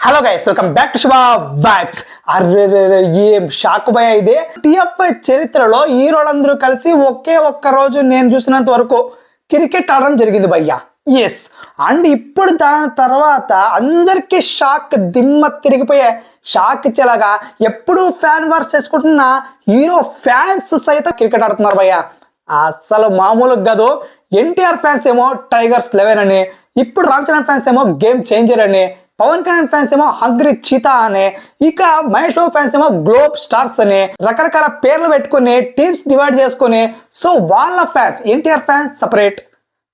Hello guys welcome back to Shubha vibes array ఏం shock భయ ఇదే? టిఎఫ్ఐ చరిత్రలో హీరోలందరూ కలిసి ఒకే ఒక్క రోజు నేను చూసినంత వరకు క్రికెట్ ఆడడం జరిగింది భయ్యా. ఎస్ అండ్ ఇప్పుడు దాని తర్వాత అందరికీ షాక్ దిమ్మ తిరిగిపోయే షాక్ ఇచ్చేలాగా ఎప్పుడు ఫ్యాన్ వర్క్ చేసుకుంటున్న హీరో ఫ్యాన్స్ సైతం క్రికెట్ ఆడుతున్నారు భయ్యా. అసలు మామూలు కాదు. ఎన్టీఆర్ ఫ్యాన్స్ ఏమో టైగర్స్ లెవెన్ అని ఇప్పుడు రామ్ చరణ్ ఫ్యాన్స్ ఏమో గేమ్ చేంజర్ అని పవన్ కళ్యాణ్ ఫ్యాన్స్ ఏమో హంగ్రీ చీతా అని ఇక మహేష్ బాబు ఫ్యాన్స్ ఏమో గ్లోబ్ స్టార్స్ అని రకరకాల పేర్లు పెట్టుకుని టీమ్స్ డివైడ్ చేసుకుని సో వాళ్ళ fans NTR fans separate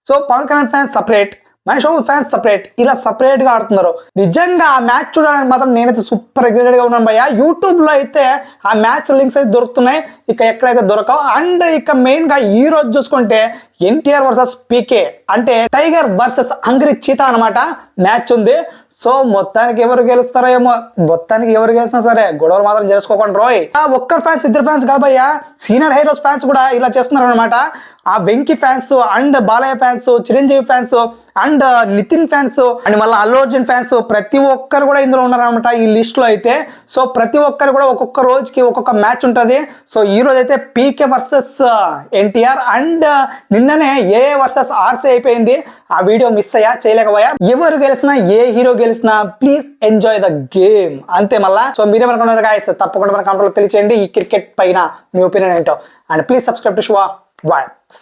so Pavan Kalyan fans separate Mahesh Babu fans separate ఇలా సపరేట్గా ఆడుతున్నారు. నిజంగా ఆ మ్యాచ్ చూడడానికి మాత్రం నేనైతే సూపర్ ఎక్సైటెడ్గా ఉన్నాను భయ్య. యూట్యూబ్లో అయితే ఆ మ్యాచ్ లింక్స్ అయితే దొరుకుతున్నాయి. ఇక ఎక్కడైతే దొరకవు అండ్ ఇక మెయిన్గా ఈ రోజు చూసుకుంటే ఎన్టీఆర్ వర్సెస్ పీకే. అంటే టైగర్ వర్సెస్ అంగ్రి చీతా అనమాట మ్యాచ్ ఉంది. సో మొత్తానికి ఎవరు గెలుస్తారో ఏమో మొత్తానికి ఎవరు గెలిచినా సరే గొడవలు మాత్రం చేసుకోకండి రోయ్. ఆ ఒక్కరు ఫ్యాన్స్ ఇద్దరు ఫ్యాన్స్ కాదయ్యా సీనియర్ హీరోస్ ఫ్యాన్స్ కూడా ఇలా చేస్తున్నారు అనమాట ఆ Venky fans and Balayya fans Chiranjeevi fans and Nithin fans and మళ్ళీ అల్లు అర్జున్ ఫ్యాన్స్ ప్రతి ఒక్కరు కూడా ఇందులో ఉన్నారనమాట ఈ లిస్ట్లో అయితే. సో ప్రతి ఒక్కరు కూడా ఒక్కొక్క రోజుకి ఒక్కొక్క మ్యాచ్ ఉంటుంది. సో ఈ రోజు అయితే పీకే వర్సెస్ ఎన్టీఆర్ అండ్ నిన్ననే ఏ వర్సెస్ ఆర్సీ అయిపోయింది. ఆ వీడియో మిస్ అయ్యా చేయలేకపోయా. ఎవరు గెలిచినా ఏ హీరో గెలిచినా ప్లీజ్ ఎంజాయ్ ద గేమ్. అంతే మళ్ళా. సో మీరేమనుకున్నారు గాయస్ తప్పకుండా మన కంట్రోల్ తెలియచేయండి. ఈ క్రికెట్ పైన మీ ఒపీనియన్ ఏంటో. And please subscribe to Shuva vibes